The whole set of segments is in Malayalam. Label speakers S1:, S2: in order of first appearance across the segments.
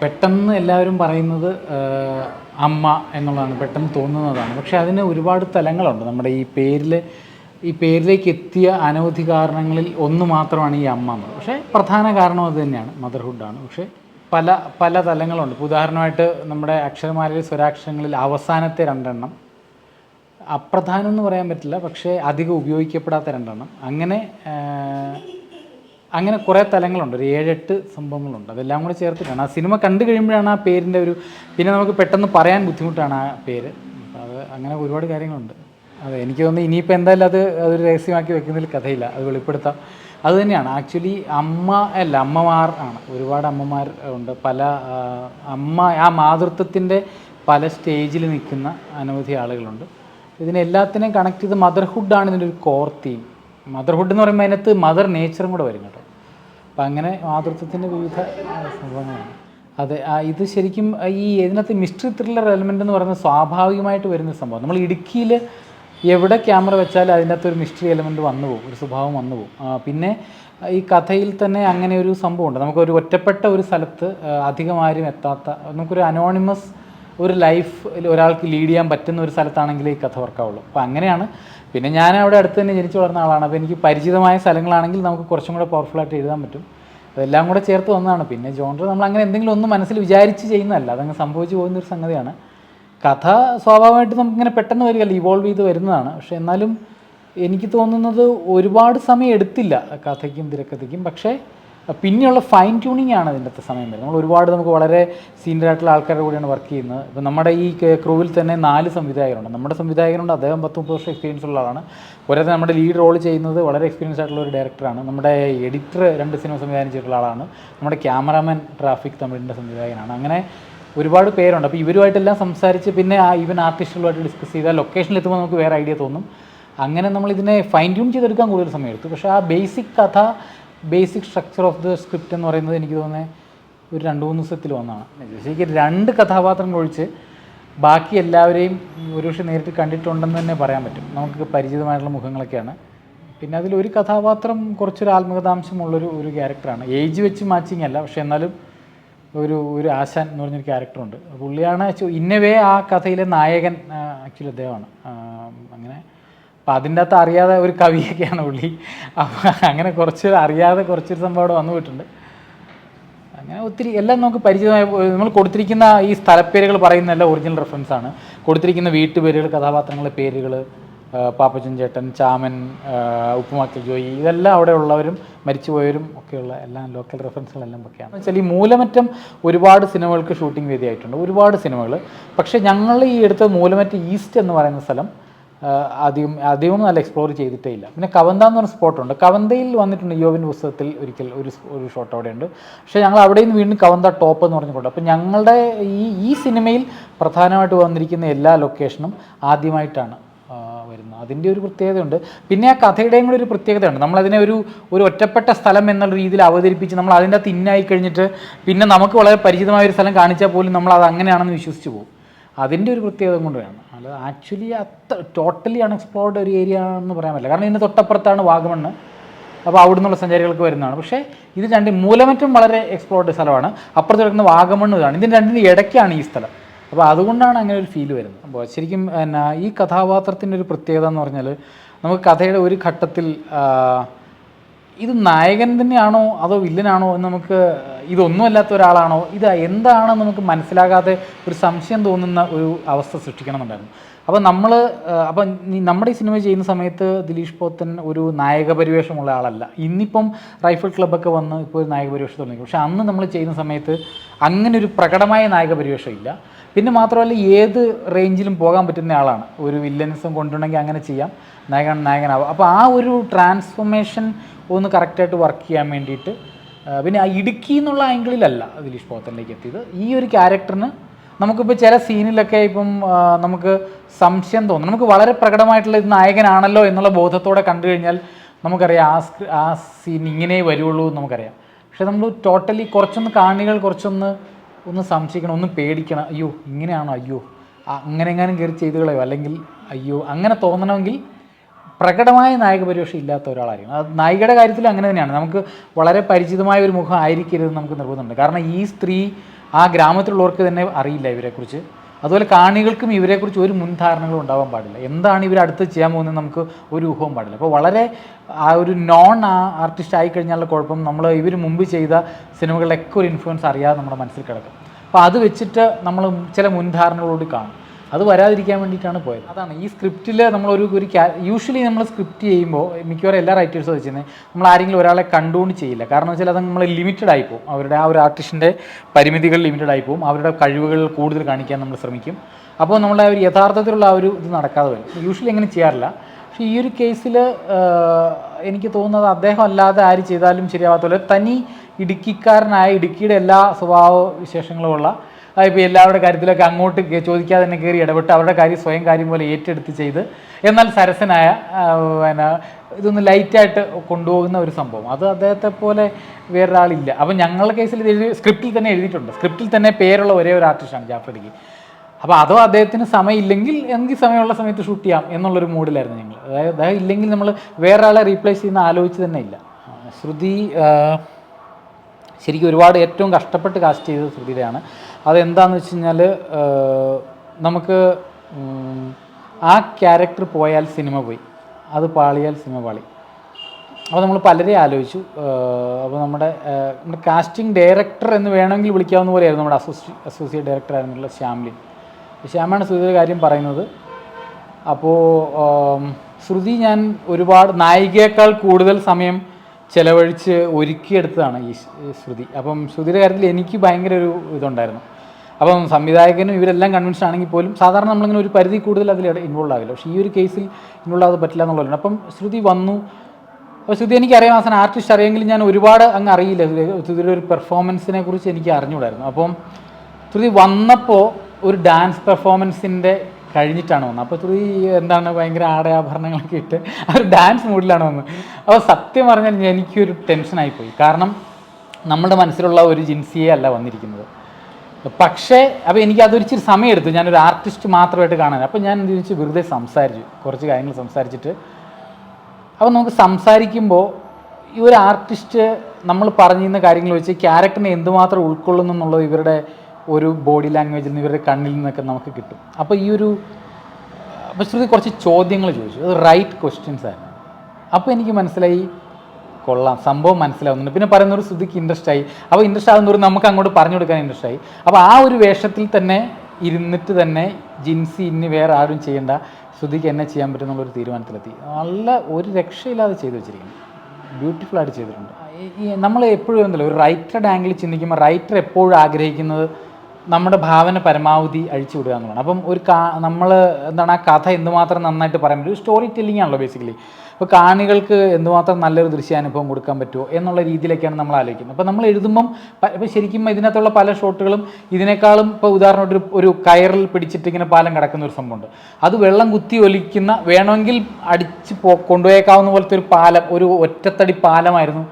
S1: പെട്ടെന്ന് എല്ലാവരും പറയുന്നത് അമ്മ എന്നുള്ളതാണ് പെട്ടെന്ന് തോന്നുന്നതാണ്. പക്ഷേ അതിന് ഒരുപാട് തലങ്ങളുണ്ട്. നമ്മുടെ ഈ പേരിൽ ഈ പേരിലേക്ക് എത്തിയ അനവധി കാരണങ്ങളിൽ ഒന്ന് മാത്രമാണ് ഈ അമ്മ എന്നുള്ളത് പക്ഷേ പ്രധാന കാരണം അത് തന്നെയാണ് മദർഹുഡാണ്. പക്ഷേ പല പല തലങ്ങളുണ്ട്. ഇപ്പോൾ ഉദാഹരണമായിട്ട് നമ്മുടെ അക്ഷരമാലയിൽ സ്വരാക്ഷരങ്ങളിൽ അവസാനത്തെ രണ്ടെണ്ണം അപ്രധാനം എന്ന് പറയാൻ പറ്റില്ല പക്ഷേ അധികം ഉപയോഗിക്കപ്പെടാത്ത രണ്ടെണ്ണം. അങ്ങനെ അങ്ങനെ കുറേ തലങ്ങളുണ്ട്. ഒരു ഏഴെട്ട് സംഭവങ്ങളുണ്ട്. അതെല്ലാം കൂടെ ചേർത്തിട്ടാണ്. ആ സിനിമ കണ്ടു കഴിയുമ്പോഴാണ് ആ പേരിന്റെ ഒരു പിന്നെ നമുക്ക് പെട്ടെന്ന് പറയാൻ ബുദ്ധിമുട്ടാണ് ആ പേര്. അത് അങ്ങനെ ഒരുപാട് കാര്യങ്ങളുണ്ട്. അതെ എനിക്ക് തോന്നുന്നു ഇനിയിപ്പോൾ എന്തായാലും അത് അതൊരു രഹസ്യമാക്കി വെക്കുന്നതിൽ കഥയില്ല. അത് വെളിപ്പെടുത്താം. അത് തന്നെയാണ്. ആക്ച്വലി അമ്മ അല്ല അമ്മമാർ ആണ്. ഒരുപാട് അമ്മമാർ ഉണ്ട്. പല അമ്മ ആ മാതൃത്വത്തിന്റെ പല സ്റ്റേജിൽ നിൽക്കുന്ന അനവധി ആളുകളുണ്ട്. ഇതിനെല്ലാത്തിനെയും കണക്ട് ചെയ്ത് മദർഹുഡാണ് ഇതിന്റെ ഒരു കോർ തീം മദർഹുഡ് എന്ന് പറയുമ്പോൾ അതിനകത്ത് മദർ നേച്ചറും കൂടെ വരും കേട്ടോ. അപ്പം അങ്ങനെ മാതൃത്വത്തിന്റെ വിവിധ സംഭവങ്ങളാണ്. അതെ ഇത് ശരിക്കും ഈ ഇതിനകത്ത് മിസ്റ്ററി ത്രില്ലർ എലമെന്റ് എന്ന് പറയുന്നത് സ്വാഭാവികമായിട്ട് വരുന്ന സംഭവം നമ്മൾ ഇടുക്കിയിൽ എവിടെ ക്യാമറ വെച്ചാൽ അതിന്റെ അകത്തൊരു മിസ്റ്ററി എലമെന്റ് വന്നു പോകും ഒരു സ്വഭാവം വന്നു പോകും. പിന്നെ ഈ കഥയിൽ തന്നെ അങ്ങനെ ഒരു സംഭവമുണ്ട് നമുക്കൊരു ഒറ്റപ്പെട്ട ഒരു സ്ഥലത്ത് അധികം ആരും എത്താത്ത നമുക്കൊരു അനോണിമസ് ഒരു ലൈഫ് ഒരാൾക്ക് ലീഡ് ചെയ്യാൻ പറ്റുന്ന ഒരു സ്ഥലത്താണെങ്കിലേ ഈ കഥ വർക്കാവുള്ളൂ അപ്പോൾ അങ്ങനെയാണ് പിന്നെ ഞാൻ അവിടെ അടുത്ത് തന്നെ ജനിച്ചു വളർന്ന ആളാണ്. അപ്പോൾ എനിക്ക് പരിചിതമായ സ്ഥലങ്ങളാണെങ്കിൽ നമുക്ക് കുറച്ചും കൂടെ പവർഫുള്ളായിട്ട് എഴുതാൻ പറ്റും. അതെല്ലാം കൂടെ ചേർത്ത് വന്നതാണ് പിന്നെ ജോണ്ടർ നമ്മൾ അങ്ങനെ എന്തെങ്കിലും ഒന്നും മനസ്സിൽ വിചാരിച്ച് ചെയ്യുന്നതല്ല. അതങ്ങ് സംഭവിച്ചു പോകുന്ന ഒരു സംഗതിയാണ്. കഥ സ്വാഭാവികമായിട്ട് നമുക്കിങ്ങനെ പെട്ടെന്ന് വരികയല്ല ഇവോൾവ് ചെയ്ത് വരുന്നതാണ്. പക്ഷെ എന്നാലും എനിക്ക് തോന്നുന്നത് ഒരുപാട് സമയം എടുത്തില്ല കഥയ്ക്കും തിരക്കഥയ്ക്കും. പക്ഷേ പിന്നെയുള്ള ഫൈൻ ട്യൂണിങ് ആണ് ഇതിന്റെ അകത്ത് സമയം വരുന്നത്. നമ്മൾ ഒരുപാട് നമുക്ക് വളരെ സീനിയർ ആയിട്ടുള്ള ആൾക്കാരുടെ കൂടെയാണ് വർക്ക് ചെയ്യുന്നത്. ഇപ്പം നമ്മുടെ ഈ ക്രൂവിൽ തന്നെ നാല് സംവിധായകരുണ്ട്. നമ്മുടെ സംവിധായകനുണ്ട്. അദ്ദേഹം പത്ത് മുപ്പത് വർഷം എക്സ്പീരിയൻസ് ഉള്ള ആളാണ്. പോരാതെ നമ്മുടെ ലീഡ് റോൾ ചെയ്യുന്നത് വളരെ എക്സ്പീരിയൻസ് ആയിട്ടുള്ള ഒരു ഡയറക്ടറാണ് നമ്മുടെ എഡിറ്റർ രണ്ട് സിനിമ സംവിധാനം ചെയ്തിട്ടുള്ള ആളാണ്. നമ്മുടെ ക്യാമറാമാൻ ട്രാഫിക് തമിഴിന്റെ സംവിധായകനാണ്. അങ്ങനെ ഒരുപാട് പേരുണ്ട്. അപ്പോൾ ഇവരുമായിട്ടെല്ലാം സംസാരിച്ച് പിന്നെ ആ ഈവൻ ആർട്ടിസ്റ്റുകളുമായിട്ട് ഡിസ്കസ് ചെയ്താൽ ലൊക്കേഷനിൽ എത്തുമ്പോൾ നമുക്ക് വേറെ ഐഡിയ തോന്നും. അങ്ങനെ നമ്മൾ ഇതിനെ ഫൈൻ ട്യൂൺ ചെയ്തെടുക്കാൻ കൂടുതൽ സമയം എടുത്തു പക്ഷേ ആ ബേസിക് കഥ basic structure of the script എന്ന് പറയുന്നത് എനിക്ക് തോന്നുന്നത് ഒരു രണ്ട് മൂന്ന് ദിവസത്തിൽ വന്നതാണ് ശരിക്കും രണ്ട് കഥാപാത്രങ്ങൾ ഒഴിച്ച് ബാക്കി എല്ലാവരെയും ഒരുപക്ഷെ നേരിട്ട് കണ്ടിട്ടുണ്ടെന്ന് തന്നെ പറയാൻ പറ്റും. നമുക്ക് പരിചിതമായിട്ടുള്ള മുഖങ്ങളൊക്കെയാണ്. പിന്നെ അതിൽ ഒരു കഥാപാത്രം കുറച്ചൊരു ആത്മകഥാംശമുള്ളൊരു ഒരു ക്യാരക്ടറാണ്. ഏജ് വെച്ച് മാച്ചിങ് അല്ല പക്ഷേ എന്നാലും ഒരു ഒരു ആശാൻ എന്ന് പറഞ്ഞൊരു ക്യാരക്ടറുണ്ട്. പുള്ളിയാണ് ഇന്നവേ ആ കഥയിലെ നായകൻ ആക്ച്വലി അദ്ദേഹമാണ്. അങ്ങനെ അപ്പം അതിന്റെ അകത്ത് അറിയാതെ ഒരു കവിയൊക്കെയാണ് പുള്ളി. അപ്പം അങ്ങനെ കുറച്ച് അറിയാതെ കുറച്ചൊരു സംഭവം അവിടെ വന്നു പോയിട്ടുണ്ട്. അങ്ങനെ ഒത്തിരി എല്ലാം നമുക്ക് പരിചിതമായ നമ്മൾ കൊടുത്തിരിക്കുന്ന ഈ സ്ഥലപ്പേരുകൾ പറയുന്ന എല്ലാം ഒറിജിനൽ റെഫറൻസ് ആണ്. കൊടുത്തിരിക്കുന്ന വീട്ടുപേരുകൾ കഥാപാത്രങ്ങളുടെ പേരുകൾ പാപ്പച്ചൻ ചേട്ടൻ ചാമൻ ഉപ്പുമാക്കൽ ജോയി ഇതെല്ലാം അവിടെ ഉള്ളവരും മരിച്ചുപോയവരും ഒക്കെയുള്ള എല്ലാം ലോക്കൽ റെഫറൻസുകളെല്ലാം ഒക്കെയാണ്. വെച്ചാൽ ഈ മൂലമറ്റം ഒരുപാട് സിനിമകൾക്ക് ഷൂട്ടിംഗ് വേദിയായിട്ടുണ്ട്. ഒരുപാട് സിനിമകൾ. പക്ഷേ ഞങ്ങൾ ഈ എടുത്ത മൂലമറ്റം ഈസ്റ്റ് എന്ന് പറയുന്ന സ്ഥലം അധികം അധികം നല്ല എക്സ്പ്ലോർ ചെയ്തിട്ടേ ഇല്ല. പിന്നെ കവന്ത എന്ന് പറഞ്ഞ സ്പോട്ടുണ്ട് കവന്തയിൽ വന്നിട്ടുണ്ട് യോവിന്റെ പുസ്തകത്തിൽ ഒരിക്കൽ ഒരു ഒരു ഷോട്ട് അവിടെയുണ്ട്. പക്ഷേ ഞങ്ങൾ അവിടെ നിന്ന് വീണ്ടും കവന്ത ടോപ്പ് എന്ന് പറഞ്ഞുകൊണ്ട് അപ്പോൾ ഞങ്ങളുടെ ഈ ഈ സിനിമയിൽ പ്രധാനമായിട്ട് വന്നിരിക്കുന്ന എല്ലാ ലൊക്കേഷനും ആദ്യമായിട്ടാണ് വരുന്നത്. അതിന്റെ ഒരു പ്രത്യേകതയുണ്ട്. പിന്നെ ആ കഥയുടെയും കൂടി ഒരു പ്രത്യേകതയുണ്ട്. നമ്മളതിനെ ഒരു ഒരു ഒറ്റപ്പെട്ട സ്ഥലം എന്നുള്ള രീതിയിൽ അവതരിപ്പിച്ച് നമ്മൾ അതിന്റെ അകത്ത് ഇന്നായി കഴിഞ്ഞിട്ട് പിന്നെ നമുക്ക് വളരെ പരിചിതമായ ഒരു സ്ഥലം കാണിച്ചാൽ പോലും നമ്മൾ അത് അങ്ങനെയാണെന്ന് വിശ്വസിച്ച് പോകും. അതിന്റെ ഒരു പ്രത്യേകത കൊണ്ടാണ് അല്ല ആക്ച്വലി അത്ര ടോട്ടലി അൺഎക്സ്പ്ലോർഡ് ഒരു ഏരിയ എന്ന് പറയാൻ പറ്റില്ല. കാരണം ഇതിന്റെ തൊട്ടപ്പുറത്താണ് വാഗമണ്ണ്. അപ്പോൾ അവിടെ നിന്നുള്ള സഞ്ചാരികൾക്ക് വരുന്നതാണ്. പക്ഷേ ഇത് രണ്ട് മൂലമറ്റം വളരെ എക്സ്പ്ലോർഡ് സ്ഥലമാണ്. അപ്പുറത്ത് കിടക്കുന്ന വാഗമണ്ണ് ഇതാണ്. ഇതിന്റെ രണ്ടിന്റെ ഇടയ്ക്കാണ് ഈ സ്ഥലം. അപ്പോൾ അതുകൊണ്ടാണ് അങ്ങനെ ഒരു ഫീൽ വരുന്നത്. അപ്പോൾ ശരിക്കും എന്നാ ഈ കഥാപാത്രത്തിന്റെ ഒരു പ്രത്യേകത എന്ന് പറഞ്ഞാൽ നമുക്ക് കഥയുടെ ഒരു ഘട്ടത്തിൽ ഇത് നായകൻ തന്നെയാണോ അതോ വില്ലനാണോ എന്ന് നമുക്ക് ഇതൊന്നും അല്ലാത്ത ഒരാളാണോ? ഇത് എന്താണെന്ന് നമുക്ക് മനസ്സിലാകാതെ ഒരു സംശയം തോന്നുന്ന ഒരു അവസ്ഥ സൃഷ്ടിക്കണമെന്നുണ്ടായിരുന്നു. അപ്പോൾ നമ്മൾ അപ്പം നമ്മുടെ ഈ സിനിമ ചെയ്യുന്ന സമയത്ത് ദിലീഷ് പോത്തൻ ഒരു നായക പരിവേഷമുള്ള ആളല്ല. ഇന്നിപ്പം റൈഫിൾ ക്ലബ്ബൊക്കെ വന്ന് ഇപ്പോൾ ഒരു നായക പരിവേഷം തുടങ്ങി. പക്ഷേ അന്ന് നമ്മൾ ചെയ്യുന്ന സമയത്ത് അങ്ങനെ ഒരു പ്രകടമായ നായക പരിവേഷം ഇല്ല. പിന്നെ മാത്രമല്ല ഏത് റേഞ്ചിലും പോകാൻ പറ്റുന്ന ആളാണ്. ഒരു വില്ലൻസും കൊണ്ടുണ്ടെങ്കിൽ അങ്ങനെ ചെയ്യാം. നായകൻ നായകനാവാം. അപ്പോൾ ആ ഒരു ട്രാൻസ്ഫോർമേഷൻ ഒന്ന് കറക്റ്റായിട്ട് വർക്ക് ചെയ്യാൻ വേണ്ടിയിട്ട് പിന്നെ ആ ഇടുക്കി എന്നുള്ള ആംഗിളിലല്ല ദിലീഷ് പോത്തനിലേക്ക് എത്തിയത്. ഈ ഒരു ക്യാരക്ടറിന് നമുക്കിപ്പോൾ ചില സീനിലൊക്കെ ഇപ്പം നമുക്ക് സംശയം തോന്നും. നമുക്ക് വളരെ പ്രകടമായിട്ടുള്ള ഇത് നായകനാണല്ലോ എന്നുള്ള ബോധത്തോടെ കണ്ടു കഴിഞ്ഞാൽ നമുക്കറിയാം ആ ആ സീൻ ഇങ്ങനെ വരുള്ളൂ എന്ന് നമുക്കറിയാം. പക്ഷെ നമ്മൾ ടോട്ടലി കുറച്ചൊന്ന് കാണികൾ കുറച്ചൊന്ന് ഒന്ന് സംശയിക്കണം ഒന്ന് പേടിക്കണം. അയ്യോ ഇങ്ങനെയാണോ? അയ്യോ. അങ്ങനെ എങ്ങാനും കയറി ചെയ്ത് കളയോ? അല്ലെങ്കിൽ അയ്യോ അങ്ങനെ തോന്നണമെങ്കിൽ പ്രകടമായ നായക പരിവേഷം ഇല്ലാത്ത ഒരാളായിരിക്കും അത് നായികയുടെ കാര്യത്തിൽ അങ്ങനെ തന്നെയാണ്. നമുക്ക് വളരെ പരിചിതമായ ഒരു മുഖം ആയിരിക്കരുത് നമുക്ക് നിർബന്ധമുണ്ട്. കാരണം ഈ സ്ത്രീ ആ ഗ്രാമത്തിലുള്ളവർക്ക് തന്നെ അറിയില്ല ഇവരെക്കുറിച്ച്. അതുപോലെ കാണികൾക്കും ഇവരെക്കുറിച്ച് ഒരു മുൻധാരണകളും ഉണ്ടാവാൻ പാടില്ല. എന്താണ് ഇവർ അടുത്ത് ചെയ്യാൻ പോകുന്നത് നമുക്ക് ഒരു ഊഹവും പാടില്ല. അപ്പോൾ വളരെ ആ ഒരു നോൺ ആർട്ടിസ്റ്റ് ആയി കഴിഞ്ഞാലുള്ള കുഴപ്പം നമ്മൾ ഇവർ മുമ്പ് ചെയ്ത സിനിമകളിലൊക്കെ ഒരു ഇൻഫ്ലുവൻസ് അറിയാതെ നമ്മുടെ മനസ്സിൽ കിടക്കും. അപ്പോൾ അത് വെച്ചിട്ട് നമ്മൾ ചില മുൻധാരണകളോട് കാണും. അത് വരാതിരിക്കാൻ വേണ്ടിയിട്ടാണ് പോയത്. അതാണ്. ഈ സ്ക്രിപ്റ്റിൽ നമ്മളൊരു ഒരു യൂഷ്വലി നമ്മൾ സ്ക്രിപ്റ്റ് ചെയ്യുമ്പോൾ മിക്കവാറും എല്ലാ റൈറ്റേഴ്സും വെച്ചിരുന്നത് നമ്മൾ ആരെങ്കിലും ഒരാളെ കണ്ടുകൊണ്ട് ചെയ്യില്ല. കാരണം വെച്ചാൽ അത് നമ്മൾ ലിമിറ്റഡ് ആയി പോകും അവരുടെ ആ ഒരു ആർട്ടിസ്റ്റിന്റെ പരിമിതികൾ ലിമിറ്റഡ് ആയി പോകും അവരുടെ കഴിവുകൾ കൂടുതൽ കാണിക്കാൻ നമ്മൾ ശ്രമിക്കും. അപ്പോൾ നമ്മളെ ഒരു യഥാർത്ഥത്തിലുള്ള ആ ഒരു ഇത് നടക്കാതെ വരും. യൂഷ്വലി അങ്ങനെ ചെയ്യാറില്ല. പക്ഷേ ഈ ഒരു കേസിൽ എനിക്ക് തോന്നുന്നത് അദ്ദേഹം അല്ലാതെ ആര് ചെയ്താലും ശരിയാവാത്ത പോലെ തനി ഇടുക്കിക്കാരനായ ഇടുക്കിയുടെ എല്ലാ സ്വഭാവ വിശേഷങ്ങളുമുള്ള ഇപ്പോൾ എല്ലാവരുടെ കാര്യത്തിലൊക്കെ അങ്ങോട്ട് ചോദിക്കാതെ തന്നെ കയറി ഇടപെട്ട് അവരുടെ കാര്യം സ്വയം കാര്യം പോലെ ഏറ്റെടുത്ത് ചെയ്ത് എന്നാൽ സരസനായ പിന്നെ ഇതൊന്ന് ലൈറ്റായിട്ട് കൊണ്ടുപോകുന്ന ഒരു സംഭവം. അത് അദ്ദേഹത്തെ പോലെ വേറൊരാളില്ല. അപ്പം ഞങ്ങളുടെ കേസിൽ ഇത് എഴുതി സ്ക്രിപ്റ്റിൽ തന്നെ എഴുതിയിട്ടുണ്ട്. സ്ക്രിപ്റ്റിൽ തന്നെ പേരുള്ള ഒരേ ഒരു ആർട്ടിസ്റ്റാണ് ജാഫർ അപ്പോൾ അതോ അദ്ദേഹത്തിന് സമയമില്ലെങ്കിൽ എനിക്ക് സമയമുള്ള സമയത്ത് ഷൂട്ട് ചെയ്യാം എന്നുള്ളൊരു മൂഡിലായിരുന്നു ഞങ്ങൾ അതായത് അദ്ദേഹം ഇല്ലെങ്കിൽ നമ്മൾ വേറൊരാളെ റീപ്ലേസ് ചെയ്യുന്ന ആലോചിച്ച് തന്നെ ഇല്ല. ശ്രുതി ശരിക്കും ഒരുപാട് ഏറ്റവും കഷ്ടപ്പെട്ട് കാസ്റ്റ് ചെയ്തത് ശ്രുതിയുടെയാണ്. അതെന്താണെന്ന് വെച്ച് കഴിഞ്ഞാൽ നമുക്ക് ആ ക്യാരക്ടർ പോയാൽ സിനിമ പോയി. അത് പാളിയാൽ സിനിമ പാളി. അപ്പോൾ നമ്മൾ പലരെയും ആലോചിച്ചു. അപ്പോൾ നമ്മുടെ നമ്മുടെ കാസ്റ്റിംഗ് ഡയറക്ടർ എന്ന് വേണമെങ്കിൽ വിളിക്കാവുന്ന പോലെയായിരുന്നു നമ്മുടെ അസോസി അസോസിയേറ്റ് ഡയറക്ടർ ആയിരുന്നുള്ള ശ്യാംലിൻ ശ്യാമാണ് ശ്രുതിയുടെ കാര്യം പറയുന്നത്. അപ്പോൾ ശ്രുതി ഞാൻ ഒരുപാട് നായികയേക്കാൾ കൂടുതൽ സമയം ചിലവഴിച്ച് ഒരുക്കിയെടുത്തതാണ് ഈ ശ്രുതി. അപ്പം ശ്രുതിയുടെ കാര്യത്തിൽ എനിക്ക് ഭയങ്കര ഒരു ഇതുണ്ടായിരുന്നു. അപ്പം സംവിധായകനും ഇവരെല്ലാം കൺവിൻസ്ഡ് ആണെങ്കിൽ പോലും സാധാരണ നമ്മളിങ്ങനെ ഒരു പരിധി കൂടുതൽ അതിൽ ഇൻവോൾവ് ആകില്ല പക്ഷേ ഈ ഒരു കേസിൽ ഇൻവോൾവ് ആകാതെ പറ്റില്ല എന്നുള്ളതാണ് അപ്പം ശ്രുതി വന്നു. അപ്പോൾ ശ്രുതി എനിക്കറിയാം അവസാനം ആർട്ടിസ്റ്റ് അറിയെങ്കിലും ഞാൻ ഒരുപാട് അങ്ങ് അറിയില്ല. ശ്രുതി- ശ്രുതിയുടെ ഒരു പെർഫോമൻസിനെ കുറിച്ച് എനിക്ക് അറിഞ്ഞുകൂടായിരുന്നു. അപ്പം ശ്രുതി വന്നപ്പോൾ ഒരു ഡാൻസ് പെർഫോമൻസിന്റെ കഴിഞ്ഞിട്ടാണ് വന്നത്. അപ്പോൾ ശ്രുതി എന്താണ് ഭയങ്കര ആടയാഭരണങ്ങളൊക്കെ ഇട്ട് ഒരു ഡാൻസ് മൂഡിലാണ് വന്നത്. അപ്പോൾ സത്യം പറഞ്ഞാൽ എനിക്കൊരു ടെൻഷനായിപ്പോയി കാരണം നമ്മുടെ മനസ്സിലുള്ള ഒരു ജിൻസിയെ അല്ല വന്നിരിക്കുന്നത്. പക്ഷേ അപ്പോൾ എനിക്ക് അതൊരിച്ചിരി സമയമെടുത്തു. ഞാനൊരു ആർട്ടിസ്റ്റ് മാത്രമായിട്ട് കാണാൻ. അപ്പോൾ ഞാൻ ചോദിച്ചു വെറുതെ സംസാരിച്ചു. കുറച്ച് കാര്യങ്ങൾ സംസാരിച്ചിട്ട്. അപ്പോൾ നമുക്ക് സംസാരിക്കുമ്പോൾ ഈ ഒരു ആർട്ടിസ്റ്റ് നമ്മൾ പറഞ്ഞിരുന്ന കാര്യങ്ങൾ വെച്ച് ക്യാരക്ടറിനെ എന്തുമാത്രം ഉൾക്കൊള്ളുന്നു എന്നുള്ളത് ഇവരുടെ ഒരു ബോഡി ലാംഗ്വേജിൽ നിന്ന് ഇവരുടെ കണ്ണിൽ നിന്നൊക്കെ നമുക്ക് കിട്ടും. അപ്പോൾ ഈ ഒരു അപ്പോൾ ശ്രുതി കുറച്ച് ചോദ്യങ്ങൾ ചോദിച്ചു. അത് റൈറ്റ് ക്വസ്റ്റ്യൻസ് ആയിരുന്നു അപ്പോൾ എനിക്ക് മനസ്സിലായി കൊള്ളാം. സംഭവം മനസ്സിലാവുന്നുണ്ട്. പിന്നെ പറയുന്ന ഒരു സ്ഥിതിക്ക് ഇൻട്രസ്റ്റ് ആയി അപ്പോൾ ഇൻട്രസ്റ്റ് ആകുന്നവർ നമുക്ക് അങ്ങോട്ട് പറഞ്ഞു കൊടുക്കാൻ ഇൻട്രസ്റ്റ് ആയി. അപ്പോൾ ആ ഒരു വേഷത്തിൽ തന്നെ ഇരുന്നിട്ട് തന്നെ ജിൻസി ഇനി വേറെ ആരും ചെയ്യേണ്ട. ശ്രുതിക്ക് എന്നെ ചെയ്യാൻ പറ്റുന്നുള്ളൊരു തീരുമാനത്തിലെത്തി. നല്ല ഒരു രക്ഷയില്ലാതെ ചെയ്തു വെച്ചിരിക്കുന്നു. ബ്യൂട്ടിഫുൾ ആയിട്ട് ചെയ്തിട്ടുണ്ട്. നമ്മൾ എപ്പോഴും എന്തല്ലോ ഒരു റൈറ്ററുടെ ആംഗിളിൽ ചിന്തിക്കുമ്പോൾ റൈറ്റർ എപ്പോഴും ആഗ്രഹിക്കുന്നത് നമ്മുടെ ഭാവന പരമാവധി അഴിച്ചു വിടുക എന്നുള്ളതാണ്. അപ്പം ഒരു കാ നമ്മൾ എന്താണ് ആ കഥ എന്തുമാത്രം നന്നായിട്ട് പറയാൻ പറ്റും ഒരു സ്റ്റോറി ടെല്ലിംഗ് ആണല്ലോ ബേസിക്കലി അപ്പോൾ കാണികൾക്ക് എന്തുമാത്രം നല്ലൊരു ദൃശ്യാനുഭവം കൊടുക്കാൻ പറ്റുമോ എന്നുള്ള രീതിയിലേക്കാണ് നമ്മൾ ആലോചിക്കുന്നത്. അപ്പോൾ നമ്മൾ എഴുതുമ്പം ഇപ്പോൾ ശരിക്കും ഇതിനകത്തുള്ള പല ഷോട്ടുകളും ഇതിനേക്കാളും ഇപ്പോൾ ഉദാഹരണമായിട്ട് ഒരു കയറിൽ പിടിച്ചിട്ട് ഇങ്ങനെ പാലം കിടക്കുന്ന ഒരു സംഭവമുണ്ട്. അത് വെള്ളം കുത്തി ഒലിക്കുന്ന വേണമെങ്കിൽ അടിച്ച് പോ കൊണ്ടുപോയേക്കാവുന്ന പോലത്തെ ഒരു പാലം ഒരു ഒറ്റത്തടി പാലമായിരുന്നു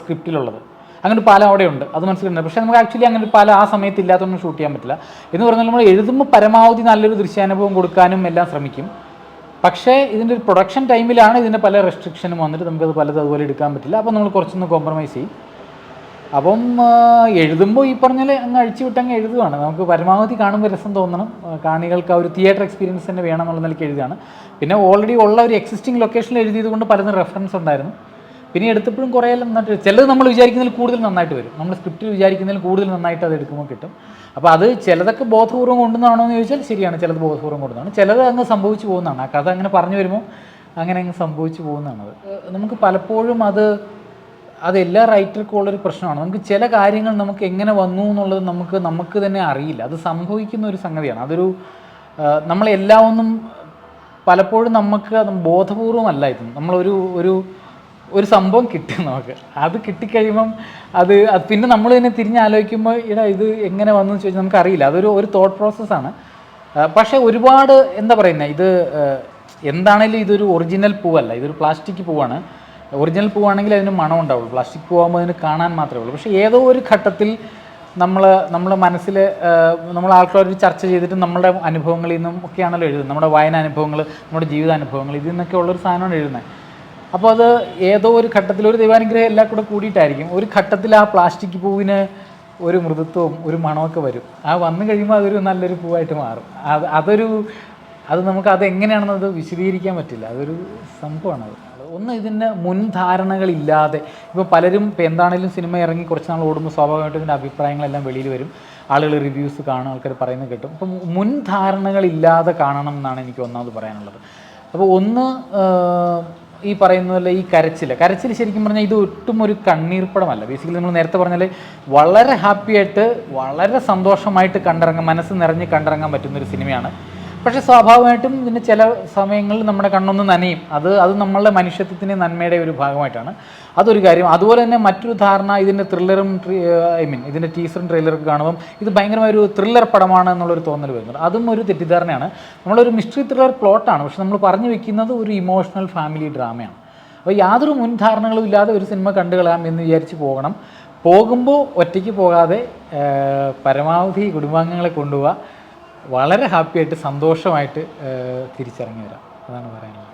S1: സ്ക്രിപ്റ്റിലുള്ളത്. അങ്ങനെ പാലം അവിടെയുണ്ട്. അത് മനസ്സിലുണ്ട്. പക്ഷേ നമുക്ക് ആക്ച്വലി അങ്ങനെ ഒരു പാലം ആ സമയത്ത് ഇല്ലാത്തതൊന്നും ഷൂട്ട് ചെയ്യാൻ പറ്റില്ല. എന്ന് പറഞ്ഞാൽ നമ്മൾ എഴുതുമ്പോൾ പരമാവധി നല്ലൊരു ദൃശ്യാനുഭവം കൊടുക്കാനും എല്ലാം ശ്രമിക്കും. പക്ഷേ ഇതിന്റെ ഒരു പ്രൊഡക്ഷൻ ടൈമിലാണ് ഇതിന്റെ പല റെസ്ട്രിക്ഷനും വന്നിട്ട് നമുക്കത് പലത് അതുപോലെ എടുക്കാൻ പറ്റില്ല. അപ്പോൾ നമ്മൾ കുറച്ചൊന്ന് കോംപ്രമൈസ് ചെയ്യും. അപ്പം എഴുതുമ്പോൾ ഈ പറഞ്ഞാൽ അങ്ങ് അഴിച്ചു വിട്ടങ്ങ് എഴുതുകയാണ് നമുക്ക് പരമാവധി കാണുമ്പോൾ രസം തോന്നണം. കാണികൾക്ക് ആ ഒരു തിയേറ്റർ എക്സ്പീരിയൻസ് തന്നെ വേണം എന്നുള്ള നിലയ്ക്ക് എഴുതുകയാണ്. പിന്നെ ഓൾറെഡി ഉള്ള ഒരു എക്സിസ്റ്റിംഗ് ലൊക്കേഷനിൽ എഴുതിയത് കൊണ്ട് പലതും റെഫറൻസ് ഉണ്ടായിരുന്നു. പിന്നെ എടുത്തപ്പോഴും കുറേ എല്ലാം നന്നായിട്ട് ചിലത് നമ്മൾ വിചാരിക്കുന്നതിൽ കൂടുതൽ നന്നായിട്ട് വരും. നമ്മൾ സ്ക്രിപ്റ്റിൽ വിചാരിക്കുന്നതിൽ കൂടുതൽ നന്നായിട്ട് അത് എടുക്കുമ്പോൾ കിട്ടും. അപ്പോൾ അത് ചിലതൊക്കെ ബോധപൂർവം കൊണ്ടുവന്നാണോ എന്ന് ചോദിച്ചാൽ ശരിയാണ് ചിലത് ബോധപൂർവം കൊണ്ടുവന്നാണ്. ചിലത് അങ്ങ് സംഭവിച്ചു പോകുന്നതാണ്. ആ കഥ അങ്ങനെ പറഞ്ഞു വരുമ്പോൾ അങ്ങനെ അങ്ങ് സംഭവിച്ചു പോകുന്നതാണ് അത്. നമുക്ക് പലപ്പോഴും അത് അത് എല്ലാ റൈറ്റർക്കും ഉള്ളൊരു പ്രശ്നമാണ്. നമുക്ക് ചില കാര്യങ്ങൾ നമുക്ക് എങ്ങനെ വന്നു എന്നുള്ളത് നമുക്ക് നമുക്ക് തന്നെ അറിയില്ല. അത് സംഭവിക്കുന്ന ഒരു സംഗതിയാണ്. അതൊരു നമ്മളെല്ലാം ഒന്നും പലപ്പോഴും നമുക്ക് അത് ബോധപൂർവമല്ല ഇത്. നമ്മളൊരു ഒരു ഒരു സംഭവം കിട്ടും നമുക്ക്. അത് കിട്ടിക്കഴിയുമ്പം അത് അത് പിന്നെ നമ്മൾ തന്നെ തിരിഞ്ഞ് ആലോചിക്കുമ്പോൾ ഇടാ ഇത് എങ്ങനെ വന്നു? എന്ന് ചോദിച്ചാൽ നമുക്കറിയില്ല. അതൊരു ഒരു തോട്ട് പ്രോസസ്സാണ് പക്ഷേ ഒരുപാട് എന്താ പറയുന്നത് ഇത് എന്താണേലും ഇതൊരു ഒറിജിനൽ പൂവല്ല. ഇതൊരു പ്ലാസ്റ്റിക് പൂവാണ്. ഒറിജിനൽ പൂവാണെങ്കിൽ അതിന് മണം ഉണ്ടാവുള്ളൂ. പ്ലാസ്റ്റിക് പൂവാകുമ്പോൾ അതിന് കാണാൻ മാത്രമേ ഉള്ളൂ. പക്ഷേ ഏതോ ഒരു ഘട്ടത്തിൽ നമ്മൾ നമ്മുടെ മനസ്സിൽ നമ്മൾ ആൾക്കാർ ചർച്ച ചെയ്തിട്ട് നമ്മുടെ അനുഭവങ്ങളിൽ നിന്നും ഒക്കെയാണല്ലോ എഴുതുന്നത്. നമ്മുടെ വായന അനുഭവങ്ങൾ നമ്മുടെ ജീവിതാനുഭവങ്ങൾ ഇതിൽ നിന്നൊക്കെ ഉള്ളൊരു സാധനമാണ് എഴുതുന്നത്. അപ്പോൾ അത് ഏതോ ഒരു ഘട്ടത്തിൽ ഒരു ദൈവാനുഗ്രഹം എല്ലാം കൂടെ കൂടിയിട്ടായിരിക്കും. ഒരു ഘട്ടത്തിൽ ആ പ്ലാസ്റ്റിക് പൂവിന് ഒരു മൃദുത്വവും ഒരു മണമൊക്കെ വരും. ആ വന്നു കഴിയുമ്പോൾ അതൊരു നല്ലൊരു പൂവായിട്ട് മാറും. അത് അതൊരു അത് നമുക്ക് അത് എങ്ങനെയാണെന്നത് വിശദീകരിക്കാൻ പറ്റില്ല. അതൊരു സംഭവമാണ് അത്. ഒന്ന് ഇതിന്റെ മുൻധാരണകളില്ലാതെ ഇപ്പോൾ പലരും ഇപ്പോൾ എന്താണെങ്കിലും സിനിമ ഇറങ്ങി കുറച്ച് നാൾ ഓടുമ്പോൾ സ്വാഭാവികമായിട്ടും ഇതിന്റെ അഭിപ്രായങ്ങളെല്ലാം വെളിയിൽ വരും. ആളുകൾ റിവ്യൂസ് കാണും ആൾക്കാർ പറയുന്നത് കിട്ടും. അപ്പം മുൻധാരണകളില്ലാതെ കാണണം എന്നാണ് എനിക്ക് ഒന്നാമത് പറയാനുള്ളത്. അപ്പോൾ ഒന്ന് ഈ പറയുന്ന പോലെ ഈ കരച്ചിൽ കരച്ചിൽ ശരിക്കും പറഞ്ഞാൽ ഇത് ഒട്ടും ഒരു കണ്ണീർപ്പടമല്ല. ബേസിക്കലി നമ്മൾ നേരത്തെ പറഞ്ഞാൽ വളരെ ഹാപ്പിയായിട്ട് വളരെ സന്തോഷമായിട്ട് കണ്ടിറങ്ങാൻ മനസ്സ് നിറഞ്ഞ് കണ്ടിറങ്ങാൻ പറ്റുന്ന ഒരു സിനിമയാണ് പക്ഷേ സ്വാഭാവികമായിട്ടും ഇതിന് ചില സമയങ്ങളിൽ നമ്മുടെ കണ്ണൊന്ന് നനയും. അത് അത് നമ്മളുടെ മനുഷ്യത്വത്തിന്റെ നന്മയുടെ ഒരു ഭാഗമായിട്ടാണ്. അതൊരു കാര്യം. അതുപോലെ തന്നെ മറ്റൊരു ധാരണ ഇതിന്റെ ത്രില്ലറും ഐ മീൻ ഇതിന്റെ ടീസറും ട്രെയിലറും കാണുമ്പം ഇത് ഭയങ്കരമായ ഒരു ത്രില്ലർ പടമാണ് എന്നുള്ളൊരു തോന്നൽ വരുന്നുണ്ട്. അതും ഒരു തെറ്റിദ്ധാരണയാണ്. നമ്മളൊരു മിസ്റ്ററി ത്രില്ലർ പ്ലോട്ടാണ്. പക്ഷെ നമ്മൾ പറഞ്ഞു വെക്കുന്നത് ഒരു ഇമോഷണൽ ഫാമിലി ഡ്രാമയാണ്. അപ്പോൾ യാതൊരു മുൻധാരണകളും ഇല്ലാതെ ഒരു സിനിമ കണ്ടു കളയാം എന്ന് വിചാരിച്ച് പോകണം. പോകുമ്പോൾ ഒറ്റയ്ക്ക് പോകാതെ പരമാവധി കുടുംബാംഗങ്ങളെ കൊണ്ടുപോവുക വളരെ ഹാപ്പിയായിട്ട് സന്തോഷമായിട്ട് തിരിച്ചിറങ്ങി വരാം. അതാണ് പറയാനുള്ളത്.